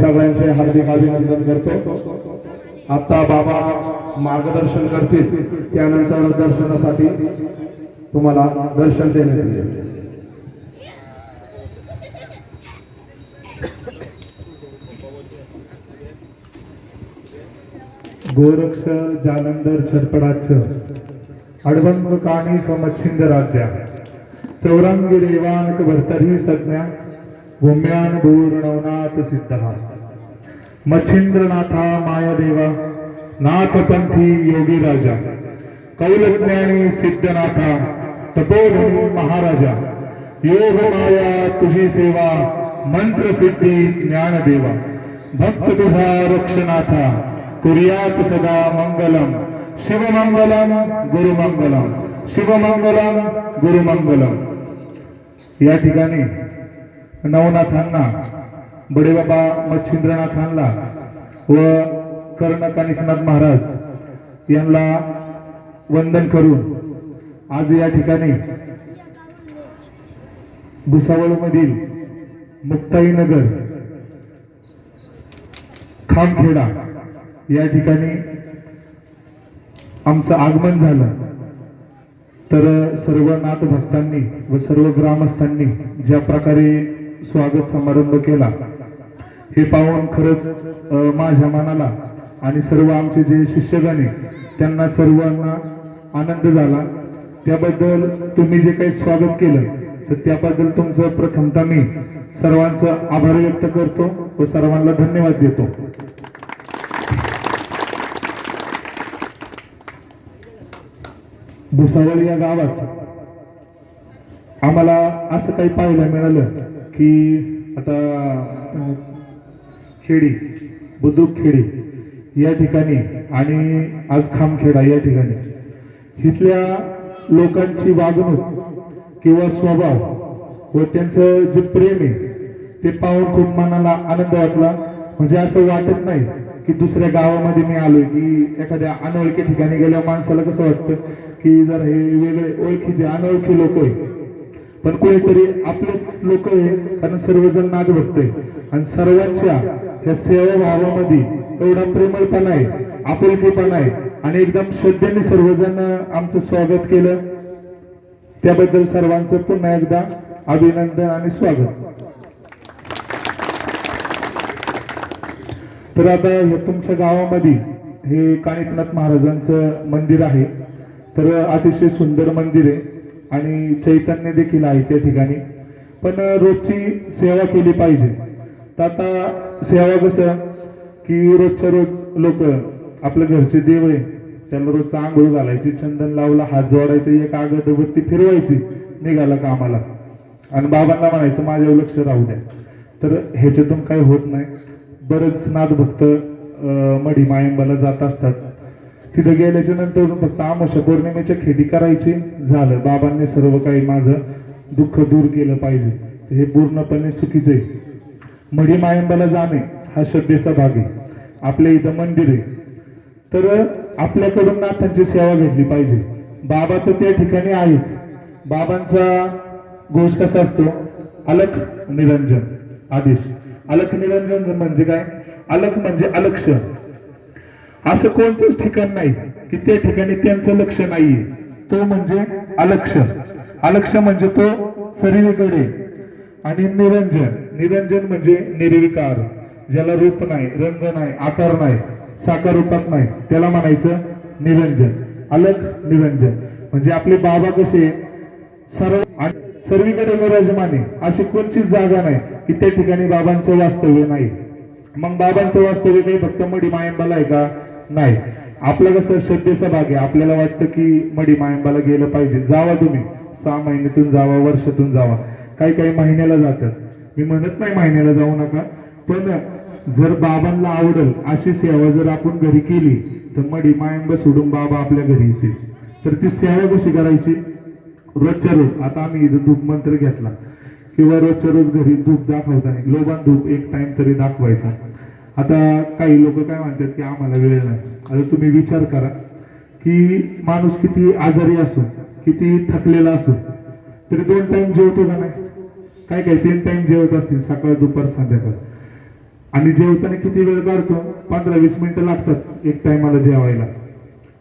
सगळ्यांचे हार्दिक अभिनंदन करतो. आता बाबा मार्गदर्शन करतील त्यानंतर दर्शनासाठी तुम्हाला दर्शन देण्यात येईल. गोरक्ष जालंधर छरपडाच अडवंग काणी मच्छिंद राज्या चौरंगी देवानक भरतरी सज्ञा भूम्यान भूर्णवनाथ सिद्ध। मच्छिंद्रनाथा मायादेवा नाथपंथी योगी राजा कौलज्ञानी सिद्धनाथा तपोधनी महाराजा। योग माया तुझी सेवा मंत्र सिद्धी ज्ञानदेवा। भक्त तुझा रक्षनाथा कुर्यात सदा मंगलम शिवमंगलम गुरुमंगलम शिवमंगलम गुरुमंगलम या ठिकाणी नवनाथांना बडेबाबा मच्छिंद्रनाथांना व कर्ण कानिकनाथ महाराज यांना वंदन करून आज या ठिकाणी भुसावळमधील मुक्ताईनगर खामखेडा या ठिकाणी आमचं आगमन झालं. तर सर्व नाथ भक्तांनी व सर्व ग्रामस्थांनी ज्या प्रकारे स्वागत समारंभ केला. हे पाहून खरंच माझ्या मनाला आणि सर्व आमचे जे शिष्यगण त्यांना सर्वांना आनंद झाला. त्याबद्दल तुम्ही जे काही स्वागत केलं तर त्याबद्दल तुमचं प्रथमतः मी सर्वांचं आभार व्यक्त करतो व सर्वांना धन्यवाद देतो. भुसावळ या गावात आम्हाला असं काही पाहायला मिळालं की आता खेडी बुद्रुक खेडी या ठिकाणी आणि आज खामखेडा या ठिकाणी. तिथल्या लोकांची वागणूक किंवा स्वभाव व त्यांचं जे प्रेम आहे ते पाहून खूप मनाला आनंद वाटला. म्हणजे असं वाटत नाही की दुसऱ्या गावामध्ये मी आलोय की एखाद्या अनोळखी ठिकाणी गेल्या माणसाला कसं वाटतं की जर हे वेगळे ओळखीचे अनोळखी लोक आहे. पण कोणीतरी आपलेच लोक आहे आणि सर्वजण नाद बघतोय आणि सर्वांच्या या सेवा भावामध्ये एवढा प्रेमळपणा आहे आपुलकीपणा आहे. आणि एकदम श्रद्धेने सर्वजण आमचं स्वागत केलं. त्याबद्दल सर्वांचं पुन्हा एकदा अभिनंदन आणि स्वागत. तर आता हे तुमच्या गावामध्ये हे कानिकनाथ महाराजांचं मंदिर आहे. तर अतिशय सुंदर मंदिर आहे. आणि चैतन्य देखील आहे त्या ठिकाणी. पण रोजची सेवा केली पाहिजे. तर आता सेवा कसं? की रोजच्या रोज लोक आपल्या घरचे देव आहे त्याला रोजचा आंघोळ घालायची चंदन लावला हात जोडायचे एक अगरबत्ती फिरवायची निघाला कामाला. आणि बाबांना म्हणायचं माझ्यावर लक्ष राहू द्या. तर ह्याच्यातून काही होत नाही. बरंच नादभक्त मढी मायंबाला जात असतात. तिथं गेल्याच्यानंतर फक्त आमोशा पौर्णिमेच्या खेदी करायची झालं. बाबांनी सर्व काही माझं दुःख दूर केलं पाहिजे. हे पूर्णपणे चुकीचं आहे. मढी मायंबाला जाणे हा श्रद्धेचा भाग आहे. आपल्या इथं मंदिर आहे. तर आपल्याकडून नाथांची सेवा घेतली पाहिजे. बाबा तर त्या ठिकाणी आहेत. बाबांचा घोष कसा असतो? अलख निरंजन. आदेश. अलख निरंजन म्हणजे काय? अलख म्हणजे अलक्ष. असं कोणतंच ठिकाण नाही की त्या ठिकाणी त्यांचं लक्ष नाहीये. तो म्हणजे अलक्ष. अलक्ष म्हणजे तो सर्वीकडे आणि निरंजन. निरंजन म्हणजे निर्विकार. ज्याला रूप नाही रंग नाही आकार नाही साकार रूपात नाही त्याला म्हणायचं निरंजन. अलग निरंजन. म्हणजे आपले बाबा कसे सर्व आणि सर्वीकडे विराजमाने. अशी कोणचीच जागा नाही की त्या ठिकाणी बाबांचं वास्तव्य नाही. मग बाबांचं वास्तव्य काही फक्त मडी मायंबाला आहे का? नाही. आपलं कसं श्रद्धेचा भाग आहे. आपल्याला वाटतं की मडी मायंबाला गेलं पाहिजे. जावा तुम्ही. सहा महिन्यातून जावा वर्षातून जावा. काही काही महिन्याला जातात. मी म्हणत नाही महिन्याला जाऊ नका. पण जर बाबांना आवडल अशी सेवा जर आपण घरी केली तर मडी मायंबा सोडून बाबा आपल्या घरी येतील. तर ती सेवा कशी करायची? रोजच्या रोज. आता आम्ही इथं धूप मंत्र घेतला. किंवा रोजच्या रोज घरी धूप दाखवताना लोबान धूप एक टाइम तरी दाखवायचा. आता काही लोक काय म्हणतात की आम्हाला वेळ नाही. आता तुम्ही विचार करा की माणूस किती आजारी असो किती थकलेला असो तरी दोन टाइम जेवतो का नाही? काय काय तीन टाइम जेवत असतील सकाळ दुपार संध्याकाळ. आणि जेवताना किती वेळ काढतो? पंधरा वीस मिनिटं लागतात एक टायमाला जेवायला.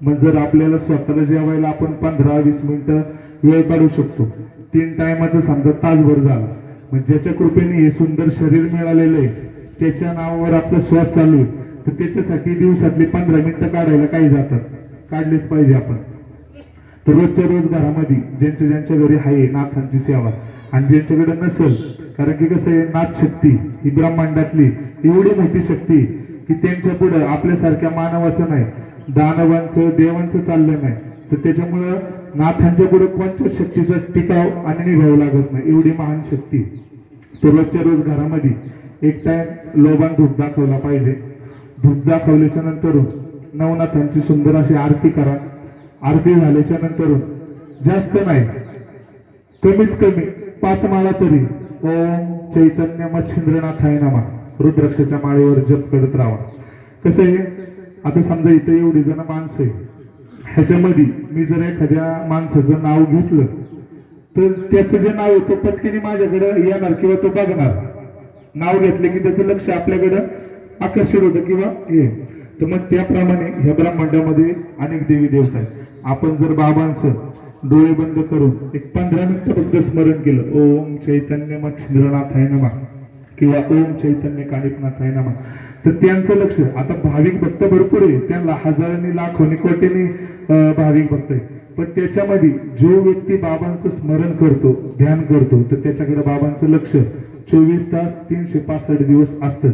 मग जर आपल्याला स्वतःला जेवायला आपण पंधरा वीस मिनिटं वेळ काढू शकतो. तीन टायमाचं समजा तासभर झाला. मग ज्याच्या कृपेने हे सुंदर शरीर मिळालेलं आहे त्याच्या नावावर आपला श्वास चालू आहे. तर त्याच्यासाठी दिवसातली पंधरा मिनिटं काढायला काही जातात. काढलेच पाहिजे आपण. तर रोजच्या रोज घरामध्ये ज्यांच्या ज्यांच्या घरी आहे नाथांची सेवा. आणि ज्यांच्याकडे नसेल कारण की कसं आहे नाथ शक्ती ही ब्रह्मांडातली एवढी मोठी शक्ती की त्यांच्या पुढं आपल्यासारख्या मानवाचं नाही दानवांचं देवांचं चाललं नाही. तर त्याच्यामुळं नाथांच्या पुढे कोणत्याच शक्तीचा टिकाव आणि निभाव लागत नाही. एवढी महान शक्ती. तर रोजच्या रोज घरामध्ये एक टाइम लोबान धूप दाखवला पाहिजे. धूप दाखवल्याच्या नंतर नवनाथांची सुंदर अशी आरती करा. आरती झाल्याच्यानंतर जास्त नाही. कमीत कमी पाच माळा तरी. ओम चैतन्य मच्छिंद्रनाथाय नमा. रुद्राक्षाच्या माळेवर जप करत राहा. कसं आहे? आता समजा इथे एवढी जण माणसं आहे. ह्याच्यामध्ये मी जर एखाद्या माणसाचं नाव घेतलं तर त्याचं जे नाव आहे तो पटकीने माझ्याकडे येणार किंवा तो बघणार. नाव घेतलं की त्याचं लक्ष आपल्याकडं आकर्षित होतं किंवा हे. तर मग त्याप्रमाणे ह्या ब्रह्मांडामध्ये अनेक देवी देवता आहेत. आपण जर बाबांचं डोळे बंद करून एक पंधरा मिनिटं फक्त स्मरण केलं. ओम चैतन्य मच्छिंद्रनाथ आहे नमा किंवा ओम चैतन्य कालिकनाथ आहे नमा. तर त्यांचं लक्ष आता भाविक भक्त भरपूर आहे. त्यांना हजारांनी लाखोनी कोटीनी भाविक भक्त आहे पण त्याच्यामध्ये जो व्यक्ती बाबांचं स्मरण करतो ध्यान करतो तर त्याच्याकडे बाबांचं लक्ष चोवीस तास तीनशे पासष्ट दिवस असतं.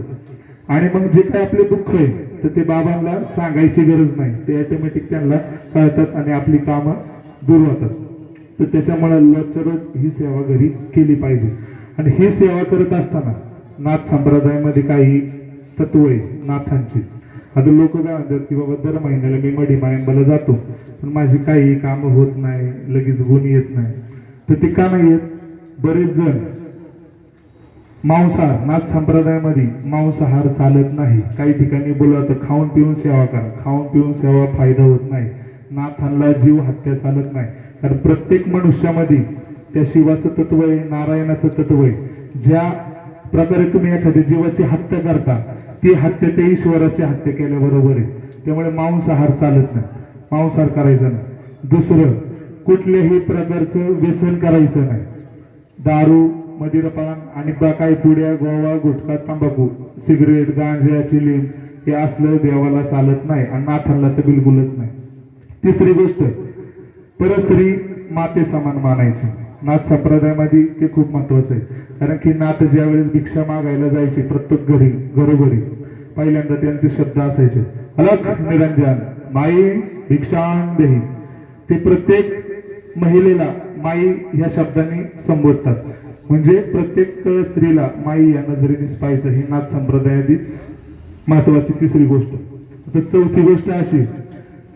आणि मग जे काय आपले दुःख आहे तर ते बाबांना सांगायची गरज नाही. ते ऑटोमॅटिक त्यांना कळतात आणि आपली कामं दूर होतात. तर त्याच्यामुळे लवकरच ही सेवा घरी केली पाहिजे. आणि ही सेवा करत असताना नाथ संप्रदायामध्ये काही तत्व आहे नाथांची. आता लोक काय म्हणतात की बाबा दर महिन्याला मी मडी मायंबाला जातो पण माझी काही कामं होत नाही लगेच गुण येत नाही. तर ते का नाही येत? बरेच जण मांसाहार नाथ संप्रदायामध्ये मांसाहार चालत नाही. काही ठिकाणी बोलवतं खाऊन पिऊन सेवा करा. खाऊन पिऊन सेवा फायदा होत नाही. नाथांना जीव हत्या चालत नाही. कारण प्रत्येक मनुष्यामध्ये त्या शिवाचं तत्व आहे नारायणाचं तत्व आहे. ज्या प्रकारे तुम्ही एखाद्या जीवाची हत्या करता ती हत्या त्या ईश्वराची हत्या केल्याबरोबर आहे. त्यामुळे मांसाहार चालत नाही. मांसाहार करायचा नाही. दुसरं कुठल्याही प्रकारचं व्यसन करायचं नाही. दारू मदिरपान आणि बा पुड्या गोवा गुटखा तंबाखू सिगरेट गांजा चिलीम हे असलं देवाला चालत नाही आणि नाथांना तर बिलकुलच नाही. तिसरी गोष्ट परस्त्री माते समान मानायची. नाथ संप्रदायामध्ये ते खूप महत्वाचं आहे. कारण की नाथ ज्यावेळेस भिक्षा मागायला जायचे प्रत्येक घरी घरोघरी पहिल्यांदा त्यांचे शब्द असायचे अलग निरंजन माई भिक्षांदेही ते प्रत्येक महिलेला माई ह्या शब्दाने संबोधतात. म्हणजे प्रत्येक स्त्रीला माई या नजरेनेच पाहायचं ही नाथ संप्रदायातील महत्वाची तिसरी गोष्ट. आता चौथी गोष्ट अशी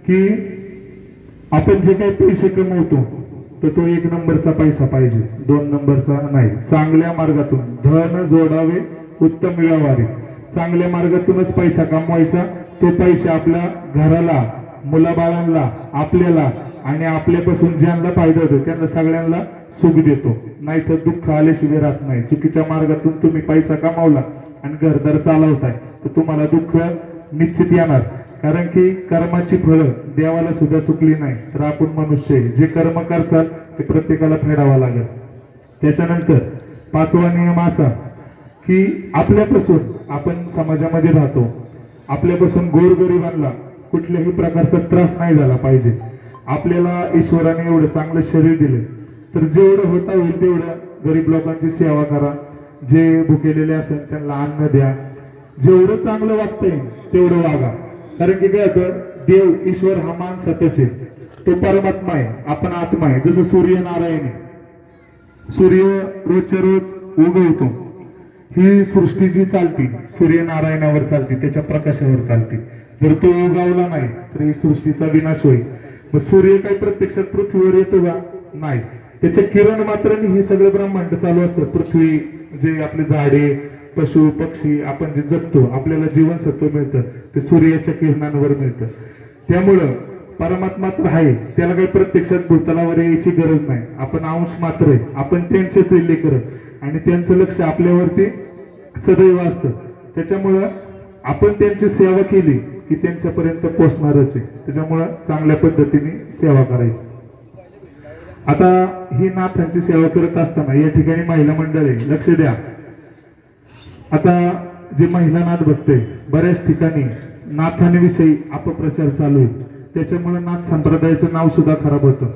की आपण जे काही पैसे कमवतो तर तो एक नंबरचा पैसा पाहिजे दोन नंबरचा नाही. चांगल्या मार्गातून धन जोडावे उत्तम व्यवहारे. चांगल्या मार्गातूनच पैसा कमवायचा तो पैसे आपल्या घराला मुलाबाळांना आपल्याला आणि आपल्यापासून ज्यांना फायदा होतो त्यांना सगळ्यांना सुख देतो. नाहीतर दुःख आल्याशिवाय राहत नाही. चुकीच्या मार्गातून तुम्ही पैसा कमावला आणि घरदार चालवताय तर तुम्हाला दुःख निश्चित येणार. कारण की कर्माची फळं देवाला सुद्धा चुकली नाही तर आपण मनुष्य जे कर्म करसाल ते प्रत्येकाला फेडावा लागेल. त्याच्यानंतर पाचवा नियम असा की आपल्यापासून आपण समाजामध्ये राहतो. आपल्यापासून गोरगरिबांना कुठल्याही प्रकारचा त्रास नाही झाला पाहिजे. आपल्याला ईश्वराने एवढं चांगलं शरीर दिले. तर जेवढं होता होईल तेवढं गरीब लोकांची सेवा करा. जे भुकेलेले असेल त्यांना अन्न द्या. जेवढं चांगलं वागतंय तेवढं वागा. कारण की काय होतं? देव ईश्वर हा माणसातच आहे. तो परमात्मा आहे. आपण आत्मा आहे. जसं सूर्य नारायण आहे. सूर्य रोजच्या रोज उगवतो. ही सृष्टी जी चालती सूर्यनारायणावर चालते त्याच्या प्रकाशावर चालते. जर तो उगावला नाही तर ही सृष्टीचा विनाश होईल. मग सूर्य काही प्रत्यक्षात पृथ्वीवर येतो का? नाही. त्याचे किरण मात्र हे सगळं ब्रह्मांड चालू असतं. पृथ्वी जे आपले झाडे पशु पक्षी आपण जे जगतो आपल्याला जीवनसत्व मिळतं. ते सूर्याच्या किरणांवर मिळतं. त्यामुळं परमात्मा तर आहे. त्याला काही प्रत्यक्षात भूतलावर यायची गरज नाही. आपण अंश मात्र आहे. आपण त्यांचेच लेकर आणि त्यांचं लक्ष आपल्यावरती सदैव असतं. त्याच्यामुळं आपण त्यांची सेवा केली की त्यांच्यापर्यंत पोचणारच आहे. त्याच्यामुळं चांगल्या पद्धतीने सेवा करायची. आता ही नाथांची सेवा करत असताना या ठिकाणी महिला मंडळ आहे लक्ष द्या. आता जे महिला नाथ बघते बऱ्याच ठिकाणी नाथांविषयी अपप्रचार चालू आहे. त्याच्यामुळे नाथ संप्रदायाचं नाव सुद्धा खराब होतं.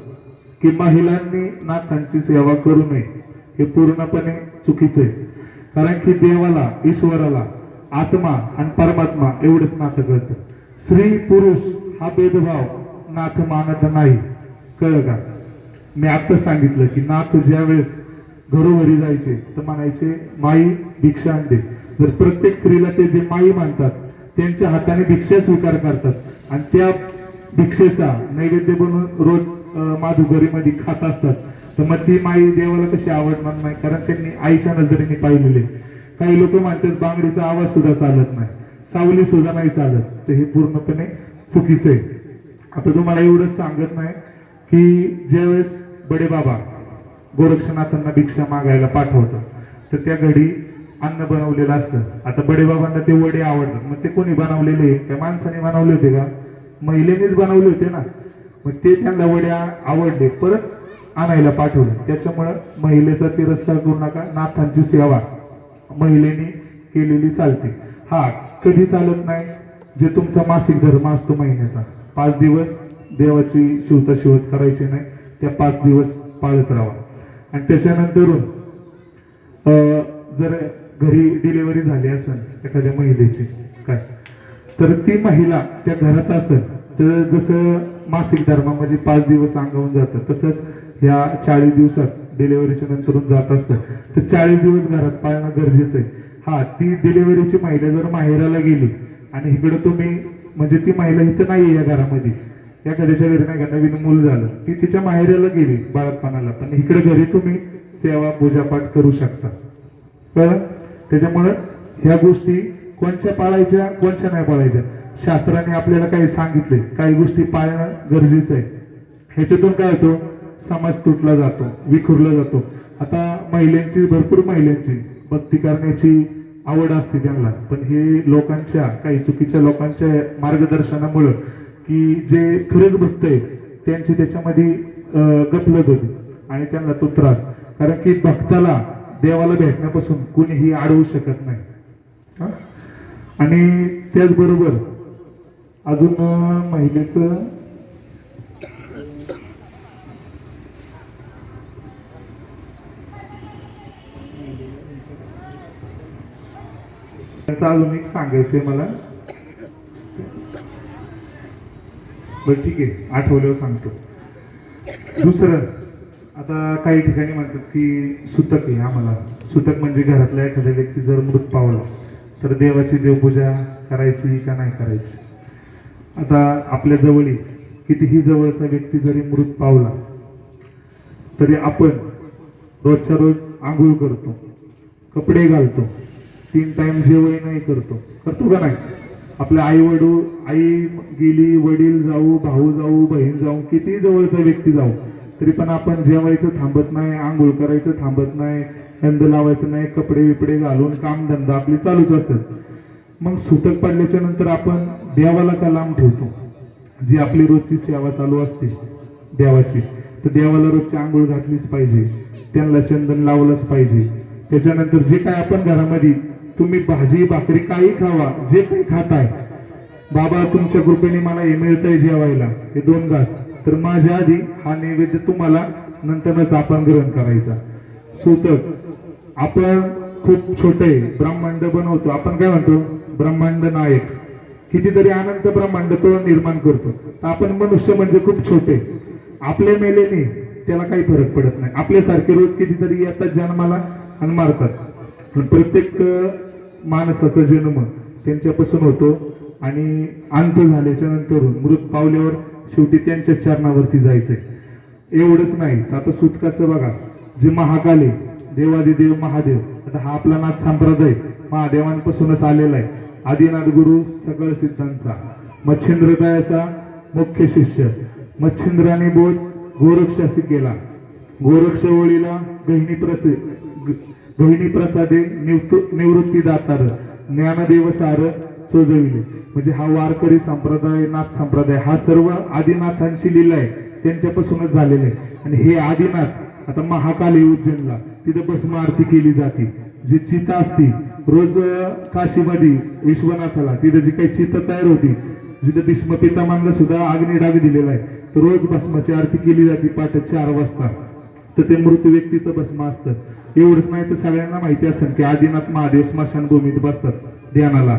की महिलांनी नाथांची सेवा करू नये हे पूर्णपणे चुकीचं आहे. कारण की देवाला ईश्वराला आत्मा आणि परमात्मा एवढंच नातं कळतं. स्त्री पुरुष हा भेदभाव नाथ मानत नाही. कळलं का? मी आता सांगितलं की नाथ ज्या वेळेस घरोघरी जायचे तर म्हणायचे माई भिक्षा आणते. जर प्रत्येक स्त्रीला ते जे माई मानतात त्यांच्या हाताने भिक्षा स्वीकार करतात आणि त्या भिक्षेचा नैवेद्य बनवून रोज माधुघरीमध्ये खात असतात तर मग ती माई देवाला कशी आवडणार नाही कारण त्यांनी आईच्या नजरेने पाहिलेले. काही लोक म्हणतात बांगडीचा आवाज सुद्धा चालत नाही सावली सुद्धा नाही चालत. तर हे पूर्णपणे चुकीचं आहे. आता तुम्हाला एवढंच सांगत नाही की ज्यावेळेस बडे बाबा गोरक्षनाथांना भिक्षा मागायला पाठवतात. तर त्या घडी अन्न बनवलेलं असतं. आता बडे बाबांना ते वडे आवडतात. मग ते कोणी बनवलेले त्या माणसाने बनवले होते का? महिलेनेच बनवले होते ना. मग ते त्यांना वडे आवडले. परत आणायला पाठवले. त्याच्यामुळं महिलेचा तिरस्कार करू नका. नाथांची सेवा. महिलेने केलेली चालते. हा कधी चालत नाही? जे तुमचा मासिक धर्म असतो महिन्याचा. पाच दिवस देवाची शिवता शिवत करायची नाही. त्या पाच दिवस पाळत राहा आणि त्याच्यानंतरून अं, जर घरी डिलिव्हरी झाली असेल एखाद्या महिलेची काय तर ती महिला त्या घरात असेल तर जसं मासिक धर्मामध्ये म्हणजे पाच दिवस अंगावून जातं तसंच ह्या चाळीस दिवसात डिलिव्हरीच्या नंतरून जात असतं. तर चाळीस दिवस घरात पाळणं गरजेचं आहे. हा ती डिलिव्हरीची महिला जर माहेराला गेली आणि इकडं तुम्ही म्हणजे ती महिला इथं नाहीये या घरामध्ये एखाद्याच्या घरी नाही का नवीन मूल झालं. ती तिच्या माहेराला गेली बाळपणाला. पण इकडे घरी तुम्ही सेवा पूजापाठ करू शकता. कळलं? त्याच्यामुळं ह्या गोष्टी कोणत्या पाळायच्या कोणत्या नाही पाळायच्या? शास्त्राने आपल्याला काही सांगितले. काही गोष्टी पाळणं गरजेचं आहे. ह्याच्यातून काय होतो? समाज तुटला जातो विखुरला जातो. आता महिलांची भरपूर महिलांची भक्ती करण्याची आवड असते त्यांना. पण हे लोकांच्या काही चुकीच्या लोकांच्या मार्गदर्शनामुळं की जे खरेच भक्त आहेत त्यांची त्याच्यामध्ये अं, गफलत होती आणि त्यांना तो त्रास. कारण की भक्ताला देवाला भेटण्यापासून कुणीही अडवू शकत नाही. हा? आणि त्याचबरोबर अजून महिलेचं त्याचं अजून एक सांगायचंय मला. बरं ठीक आहे. आठवल्यावर सांगतो. दुसरं आता काही ठिकाणी म्हणतात की सुतक आहे आम्हाला. सुतक म्हणजे घरातला एखाद्या व्यक्ती जर मृत पावला तर देवाची देवपूजा करायची का नाही करायची? आता आपल्या जवळी कितीही जवळचा व्यक्ती जरी मृत पावला तरी आपण रोजच्या रोज आंघोळ करतो कपडे घालतो तीन टाइम जेवणही करतो. करतो का नाही? आपले आई वडू आई गेली वडील जाऊ भाऊ जाऊ बहीण जाऊ किती जवळचा व्यक्ती जाऊ तरी पण आपण जेवायचं थांबत नाही आंघोळ करायचं थांबत नाही गंध लावायचं नाही कपडे विपडे घालून काम धंदा आपली चालूच असतात. मग सुतक पडल्याच्या नंतर आपण देवाला का लांब ठेवतो? जी आपली रोजची सेवा चालू असते देवाची तर देवाला रोजची आंघोळ घातलीच पाहिजे त्यांना चंदन लावलंच पाहिजे. त्याच्यानंतर जे काय आपण घरामध्ये तुम्ही भाजी भाकरी काही खावा जे काही खाताय. बाबा तुमच्या कृपेने मला हे मिळतंय जेवायला. हे दोन घास. तर माझ्या आधी हा नैवेद्य तुम्हाला नंतरच आपण ग्रहण करायचा. सूतक आपण खूप छोटे ब्रह्मांड बनवतो. आपण काय म्हणतो? ब्रह्मांड नायक. कितीतरी अनंत ब्रह्मांड तो निर्माण करतो. तर आपण मनुष्य म्हणजे खूप छोटे. आपल्या मेलेने त्याला काही फरक पडत नाही. आपल्यासारखे रोज कितीतरी येतात जन्माला आणि मारतात. पण प्रत्येक माणसाचा जन्म त्यांच्यापासून होतो आणि अंत झाल्याच्यानंतर मृत पावल्यावर शेवटी त्यांच्या चरणावरती जायचंय. एवढंच नाही तर आता सुतकाचं बघा जे महाकाल आहे देवादिदेव महादेव आता हा आपला नाथ संप्रदाय महादेवांपासूनच आलेला आहे. आदिनाथ गुरु सगळ सिद्धांचा मच्छिंद्रदायाचा मुख्य शिष्य. मच्छिंद्राने बोध गोरक्षाशी केला. गोरक्ष ओळीला गहिनी प्रसे रोहिणी प्रसादे निवृत्ती दातार ज्ञानदेव सार चोजविले म्हणजे हा वारकरी संप्रदाय नाथ संप्रदाय हा सर्व आदिनाथांची लीला आहे. त्यांच्यापासूनच झालेला आहे. आणि हे आदिनाथ आता महाकाली उज्जैनला तिथं भस्म आरती केली जाते. जी चिता असती रोज काशीमध्ये विश्वनाथाला तिथं जी काही चिता तयार होती जिथं भीष्म पितामहाला सुद्धा आग्निडाग दिलेला आहे तर रोज भस्माची आरती केली जाते पाच चार वाजता. तर ते मृत व्यक्तीचं भस्म असतं. एवढंच नाही तर सगळ्यांना माहिती असतं की आदिनाथ महादेव स्मशानभूमीत बसतात ध्यानाला.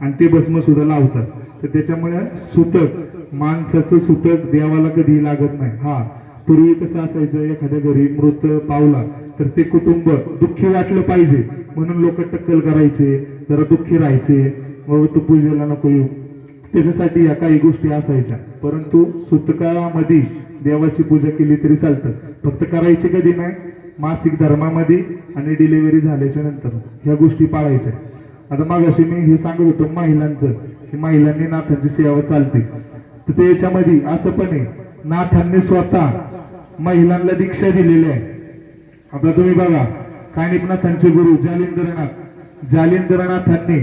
आणि ते भस्म सुद्धा लावतात. तर त्याच्यामुळे सुतक माणसाचं सुतक देवाला कधी लागत नाही. हा पूर्वी कसं असायचं एखाद्या घरी मृत पावला तर ते कुटुंब दुःखी वाटलं पाहिजे. म्हणून लोक टक्कल करायचे जरा दुःखी राहायचे. मग तू पूजेला नको येऊ. त्याच्यासाठी या काही गोष्टी असायच्या. परंतु सुतकामध्ये देवाची पूजा केली तरी चालतं. फक्त करायची कधी नाही? मासिक धर्मामध्ये आणि डिलिव्हरी झाल्याच्यानंतर ह्या गोष्टी पाळायच्या. आता मागाशी मी हे सांगत होतो महिलांचं की महिलांनी नाथांची सेवा चालते. तर ते याच्यामध्ये असं पण आहे नाथांनी स्वतः महिलांना दीक्षा दिलेली आहे. आता तुम्ही बघा कानिपनाथांचे गुरु जालिंद्रनाथ. जालिंद्रनाथांनी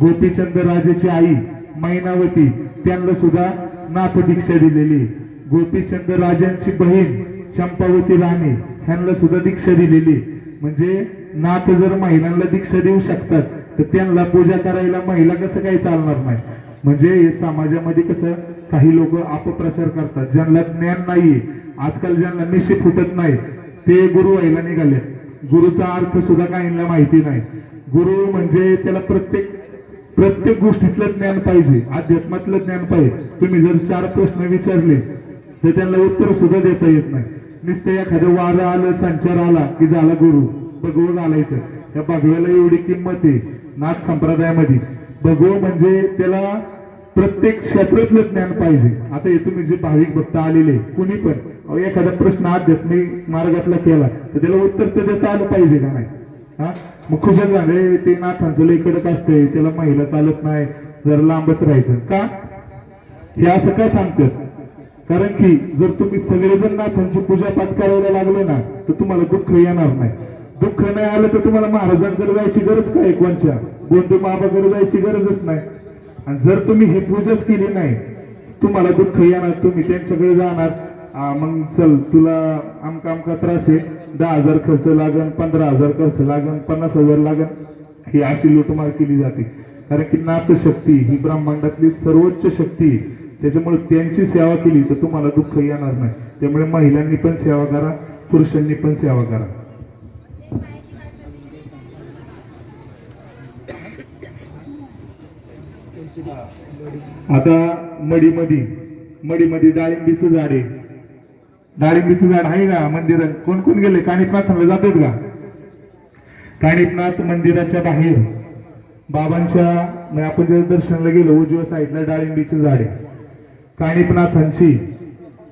गोपीचंद राजेची आई मैनावती त्यांना सुद्धा नाथ दीक्षा दिलेली गोपीचंद राजांची बहीण चंपावती राणी. ह्यांना सुद्धा दीक्षा दिलेली. म्हणजे नाथ जर महिलांना दीक्षा देऊ शकतात तर त्यांना पूजा करायला महिला कसं काही चालणार नाही? म्हणजे समाजामध्ये कसं काही लोक अपप्रचार करतात ज्यांना ज्ञान नाहीये. आजकाल ज्यांना निशी फुटत नाही ते गुरु व्हायला निघाले. गुरुचा अर्थ सुद्धा काहींना माहिती नाही. गुरु म्हणजे त्याला प्रत्येक प्रत्येक गोष्टीतलं ज्ञान पाहिजे अध्यात्मातलं ज्ञान पाहिजे. तुम्ही जर चार प्रश्न विचारले तर त्यांना उत्तर सुद्धा देता येत नाही. नुसतं एखादं वाद आलं संचार आला की झाला गुरु. भगवं घालायचं त्या भगव्याला एवढी किंमत आहे नाथ संप्रदायामध्ये. भगव म्हणजे त्याला प्रत्येक क्षेत्रातलं ज्ञान पाहिजे. आता हे तुम्ही जे भाविक भक्त आलेले कुणी पण अहो, एखादा प्रश्न आध्यात्मिक मार्गातला केला तर त्याला उत्तर तर देता आलं पाहिजे का नाही? हा? मग खूपच झाले ते नाथांचं लई कडक असतंय त्याला महिला चालत नाही जरा लांबच राहायचं. का? हे असं का सांगतात? कारण की जर तुम्ही सगळेजण नाथांची पूजा पाठ करायला लागले ना तर तुम्हाला दुःख येणार नाही. दुःख नाही आलं तर तुम्हाला महाराजांकडे जायची गरज काय कोणच्या गोंद बाबाकडे जायची गरजच नाही. आणि जर तुम्ही ही पूजाच केली नाही तुम्हाला दुःख येणार तुम्ही त्यांच्याकडे जाणार. मग चल तुला आमका आमका त्रास आहे. दहा हजार खर्च लागन पंधरा हजार खर्च लागन पन्नास हजार लागन. ही अशी लुटमार केली जाते. कारण की नाथशक्ती ही ब्रह्मांडातली सर्वोच्च शक्ती आहे. त्याच्यामुळे त्यांची सेवा केली तर तुम्हाला दुःख येणार नाही. त्यामुळे महिलांनी पण सेवा करा पुरुषांनी पण सेवा करा. आता मडीमध्ये मडीमध्ये डाळिंबीचं झाड आहे. डाळिंबीचं झाड आहे का मंदिरात? कोण कोण गेले? काणिपनाथांना जातात का? काणिपनाथ मंदिराच्या बाहेर. बाबांच्या म्हणजे आपण ज्या दर्शनाला गेलो उजव्या साईडला डाळिंबीचं झाड आहे. काणिपनाथांची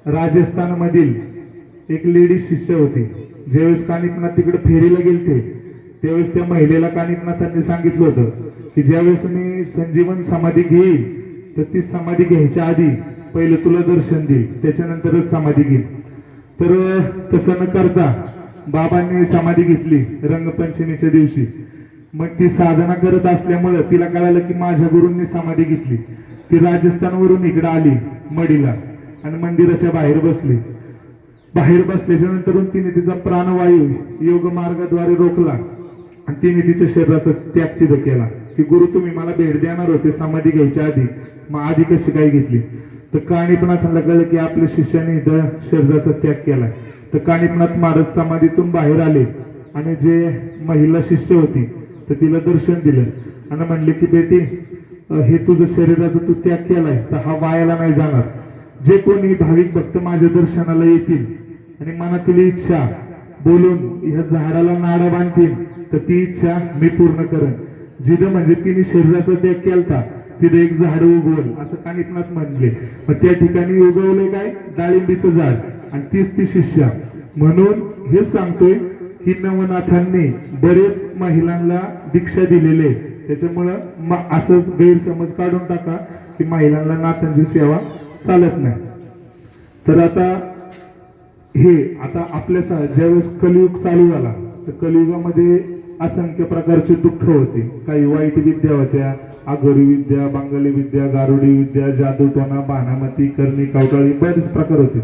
राजस्थानमधील एक लेडीज शिष्य होती. ज्यावेळेस काणिपनाथ तिकडे फेरीला गेलते त्यावेळेस त्या महिलेला काणिपनाथांनी सांगितलं होतं की ज्यावेळेस मी संजीवन समाधी घेईल तर ती समाधी घ्यायच्या आधी पहिलं तुला दर्शन देईल त्याच्यानंतरच समाधी घेईल तर तसं न करता बाबांनी समाधी घेतली रंगपंचमीच्या दिवशी. मग ती साधना करत असल्यामुळं तिला कळालं की माझ्या गुरूंनी समाधी घेतली. ती राजस्थानवरून इकडे आली मडीला आणि मंदिराच्या बाहेर बसली. बाहेर बसल्याच्या नंतर तिने तिचा प्राणवायू योग मार्गाद्वारे रोखला आणि तिने तिच्या शरीराचा त्याग तिथं केला की गुरु तुम्ही मला भेट देणार होते समाधी घ्यायच्या आधी. मग आधी कशी काय घेतली? तर काणिपनाथांना कळलं की आपल्या शिष्याने इथं शरीराचा त्याग केला. तर काणिपनाथ महाराज समाधीतून बाहेर आले आणि जे महिला शिष्य होती तर तिला दर्शन दिलं आणि म्हणले की बेटी हे तुझं शरीराचा तू त्याग केलाय तर हा वायाला नाही जाणार. जे कोणी भाविक भक्त माझ्या दर्शनाला येतील आणि मनातील इच्छा बोलून ह्या झाडाला नाडा बांधतील तर ती इच्छा मी पूर्ण करेन. जिथं म्हणजे तिने शरीराचा त्याग केलता तिथे एक झाड उगवल असं कानिपनाथ म्हणले मग त्या ठिकाणी उगवले काय? डाळिंबीचं झाड. आणि तीच ती शिष्या. म्हणून हे सांगतोय की नवनाथांनी बरेच महिलांना दीक्षा दिलेले आहे. त्याच्यामुळं मग असंच गैरसमज काढून टाका की महिलांना नाथांची सेवा चालत नाही. तर आता हे आता आपल्या ज्यावेळेस कलियुग चालू झाला तर कलियुगामध्ये असंख्य प्रकारचे दुःख होते. काही वाईट विद्या होत्या आगोरी विद्या बांगली विद्या गारुडी विद्या जादूटोना बाणामती करणी कावटाळी बरेच प्रकार होते.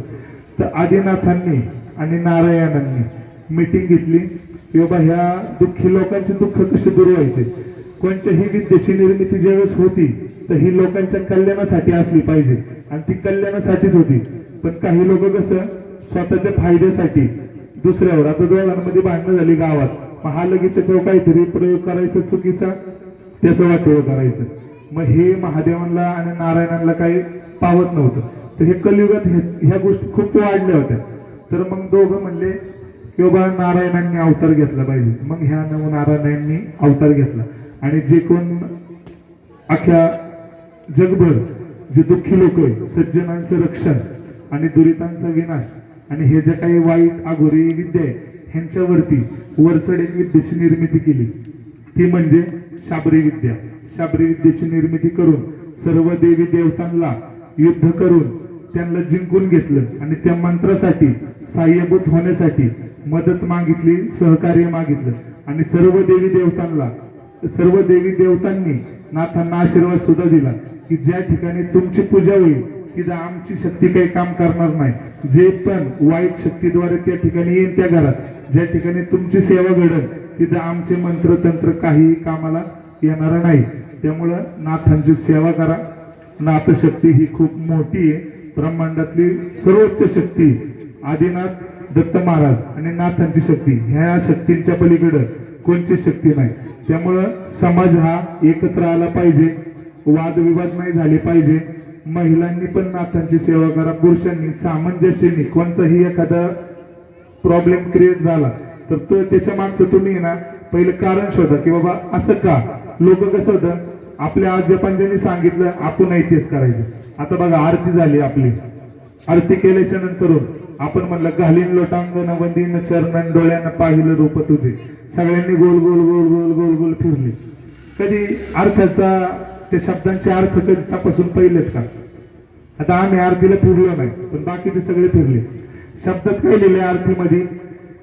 तर आदिनाथांनी आणि नारायणांनी मीटिंग घेतली. की बाबा ह्या दुःखी लोकांचे दुःख कसे दूर व्हायचे? कोणत्याही विद्येची निर्मिती ज्यावेळेस होती तर ही लोकांच्या कल्याणासाठी असली पाहिजे. आणि ती कल्याणासाठीच होती. पण काही लोक कसं स्वतःच्या फायद्यासाठी दुसऱ्यावर आता दोघांमध्ये भांडणं झाली गावात. मग हा लगेच त्याच्यावर काहीतरी प्रयोग करायचा चुकीचा? त्याचा वाटोळ करायचं. मग हे महादेवांना आणि नारायणांना काही पावत नव्हतं. तर हे कलियुगात ह्या गोष्टी खूप वाढल्या होत्या. तर मग दोघं म्हणले की बाबा नारायणांनी अवतार घेतला पाहिजे. मग ह्या नव नारायणांनी अवतार घेतला. आणि जे कोण अख्ख्या जगभर जे दुःखी लोक सज्जनांचं रक्षण आणि दुरितांचा विनाश आणि हे जे काही वाईट आघोरी विद्या आहे ह्यांच्यावरती वरचढ एक विद्येची निर्मिती केली. ती म्हणजे शाबरी विद्या. शाबरी विद्येची निर्मिती करून सर्व देवी देवतांना युद्ध करून त्यांना जिंकून घेतलं आणि त्या मंत्रासाठी साह्यभूत होण्यासाठी मदत मागितली सहकार्य मागितलं. आणि सर्व देवी देवतांना सर्व देवी देवतांनी नाथांना आशीर्वाद सुद्धा दिला की ज्या ठिकाणी तुमची पूजा होईल तिथं आमची शक्ती काही काम करणार नाही. जे पण वाईट शक्तीद्वारे त्या ठिकाणी येईल त्या घरात ज्या ठिकाणी तुमची सेवा घडल तिथं आमचे मंत्र तंत्र काही कामाला येणार नाही. त्यामुळं नाथांची सेवा करा. नाथशक्ती ही खूप मोठी आहे. ब्रह्मांडातली सर्वोच्च शक्ती आदिनाथ दत्त महाराज आणि नाथांची शक्ती ह्या शक्तींच्या पलीकडं कोणची शक्ती नाही. त्यामुळं समाज हा एकत्र आला पाहिजे. वादविवाद नाही झाले पाहिजे. महिलांनी पण नाथांची सेवा करा पुरुषांनी सामंजस्याने कोणचाही एखादा प्रॉब्लेम क्रिएट झाला तर तो त्याच्या मागचं तुम्ही ना पहिलं कारण शोधा की बाबा असं का? लोक कसं होतं? आपल्या आजोबांनी ज्यांनी सांगितलं आपण तेच करायचं. आता बघा आरती झाली आपली. आरती केल्याच्यानंतर आपण म्हणलं घालीन लोटांगण वंदीन चरणन डोळ्यानं पाहिलं रूप तुझे. सगळ्यांनी गोल गोल गोल गोल गोल गोल फिरले. कधी अर्थाचा त्या शब्दांचे अर्थ कधी तपासून पहिलेच का? आता आम्ही आरतीला फिरलो नाही पण बाकीचे सगळे फिरले. शब्दात काय लिहिले आरतीमध्ये?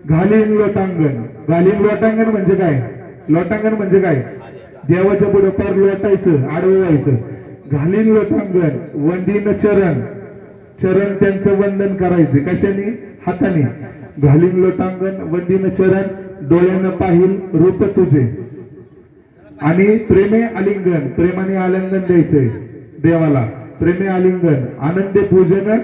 घालीन लोटांगण. घालीन लोटांगण म्हणजे काय? लोटांगण म्हणजे काय? देवाच्या पुढे पार लोटायचं आडवं व्हायचं. घालीन लोटांगण वंदीन चरण चरण त्यांचं वंदन करायचे. कशाने? हाताने. घालीन लोटांगण वंदीन चरण डोळ्यानं पाहिल रूप तुझे. आणि प्रेमे आलिंगन प्रेमाने आलिंगन द्यायचंय देवाला. प्रेमे आलिंगन आनंदे पूजन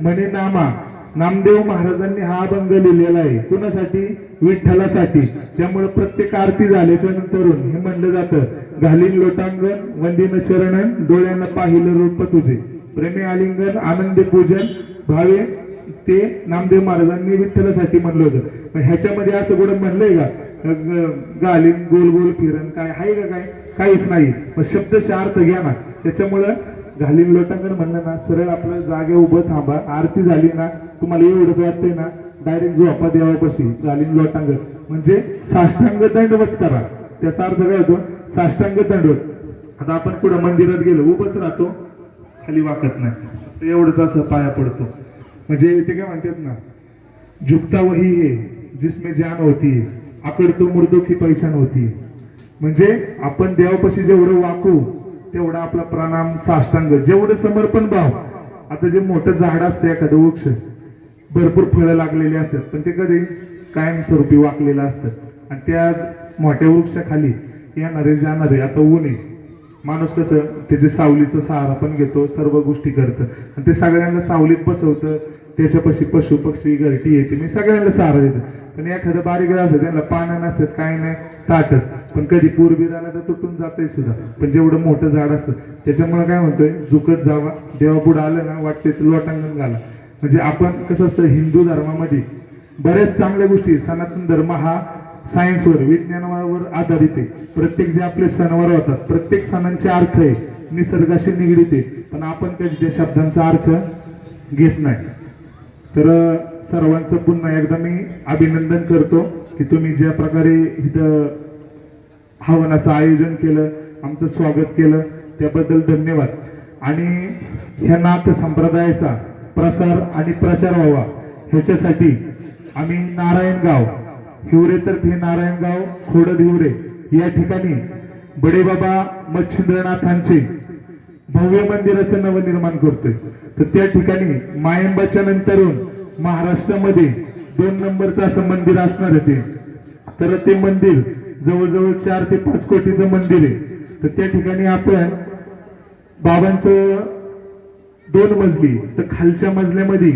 म्हणे नामा. नामदेव महाराजांनी हा अभंग लिहिलेला आहे. कुणासाठी? विठ्ठलासाठी. त्यामुळे प्रत्येक आरती झाल्याच्या नंतरून हे म्हणलं जातं. घालीन लोटांगण वंदीन चरणन डोळ्यानं पाहिलं रूप तुझे. प्रेमी आलिंगन आनंदी पूजन भावे ते नामदेव महाराजांनी विठ्ठलासाठी म्हणलं होतं. पण ह्याच्यामध्ये असं कुठं म्हणलंय का? ग- गालीन गोल गोल फिरण काय आहे का काय? काहीच नाही. मग शब्दशः अर्थ घ्या ना. त्याच्यामुळं घालीन लोटांगण म्हणलं ना सरळ आपलं जागे उभं थांबा. आरती झाली ना तुम्हाला एवढंच वाटतंय ना डायरेक्ट झोपा देवापाशी घालीन लोटांगण. म्हणजे साष्टांग दंडवत करा. त्याचा अर्थ काय होतो? साष्टांग दंडवत. आता आपण कुठं मंदिरात गेलो. उभंच राहतो. खाली वाकत नाही. तर एवढंच असं पाया पडतो. म्हणजे ते काय म्हणतात ना झुकता वही हे जिसमे जान होती आकडतो मुडतो मुर्दो की पैशान होती. म्हणजे आपण देवापाशी जेवढं वाकू तेवढा आपला प्रणाम साष्टांग जेवढं समर्पण भाव. आता जे मोठं झाड असतं एखादं वृक्ष भरपूर फळं लागलेली असतात पण ते कधी कायमस्वरूपी वाकलेलं असतं. आणि त्या मोठ्या वृक्षाखाली येणारे जाणारे आता ऊन आहे. माणूस कसं त्याच्या सावलीचा सहारा पण घेतो सर्व गोष्टी करतं. आणि ते सगळ्यांना सावलीत बसवतं त्याच्यापाशी पशु पक्षी घरटी येते मी सगळ्यांना सहारा देतो. पण एखादं बारीक असतं त्यांना पानं नसतात काय नाही ताटच. पण कधी पूर्वी झालं तर तुटून जातंय सुद्धा. पण जेवढं मोठं झाड असतं त्याच्यामुळे काय म्हणतोय झुकत जावा. देवापुढे आलं ना वाटते ते लोटांगण घाला म्हणजे आपण कसं असतं हिंदू धर्मामध्ये बऱ्याच चांगल्या गोष्टी सनातन धर्म हा सायन्सवर विज्ञानावर आधारित आहे. प्रत्येक जे आपले सणवार होतात प्रत्येक सणांचे अर्थ आहे निसर्गाशी निगडीत आहे पण आपण कधी त्या शब्दांचा अर्थ घेत नाही. तर सर्वांचं पुन्हा एकदा मी अभिनंदन करतो की तुम्ही ज्या प्रकारे इथं हवनाचं आयोजन केलं आमचं स्वागत केलं त्याबद्दल धन्यवाद. आणि ह्या नाथ संप्रदायाचा प्रसार आणि प्रचार व्हावा ह्याच्यासाठी आम्ही नारायणगाव हिवरे तर्फे नारायणगाव खोडद हिवरे. या ठिकाणी बडेबाबा मच्छिंद्रनाथांचे भव्य मंदिराचं नवनिर्माण करतोय. तर त्या ठिकाणी मायंबाच्या नंतरून महाराष्ट्रामध्ये दोन नंबरचं असं मंदिर असणार आहे ते. तर ते मंदिर जवळजवळ चार ते पाच कोटीचं मंदिर आहे. तर त्या ठिकाणी आपण बाबांचं दोन मजली तर खालच्या मजल्यामध्ये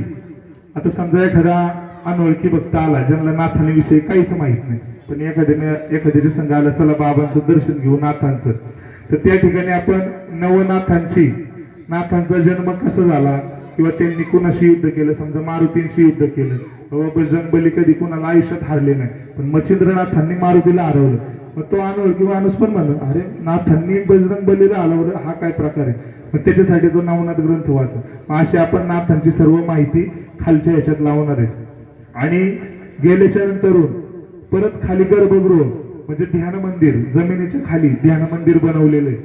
आता समजा एखादा अनोळखी भक्त आला ज्यांना नाथांविषयी काहीच माहीत नाही. पण एखाद्याने एखाद्याच्या संघ आला चला बाबांचं दर्शन घेऊ नाथांचं. तर त्या ठिकाणी आपण नवनाथांची नाथांचा जन्म कसा झाला किंवा त्यांनी कुणाशी युद्ध केलं? समजा मारुतींशी युद्ध केलं. बाबा बजरंग कधी कुणाला आयुष्यात हारले नाही. पण मच्छिंद्रनाथांनी मारुतीला हरवलं. मग तो अनोळखी माणूस पण म्हणलं अरे नाथांनी बजरंग बलीला हा काय प्रकार आहे? मग त्याच्यासाठी तो नवनाथ ग्रंथ वाचा मग अशी आपण नाथांची सर्व माहिती खालच्या ह्याच्यात लावणार आहे. आणि गेल्याच्या नंतरून परत खाली गर्भगृह म्हणजे ध्यान मंदिर जमिनीच्या खाली ध्यान मंदिर बनवलेलं आहे.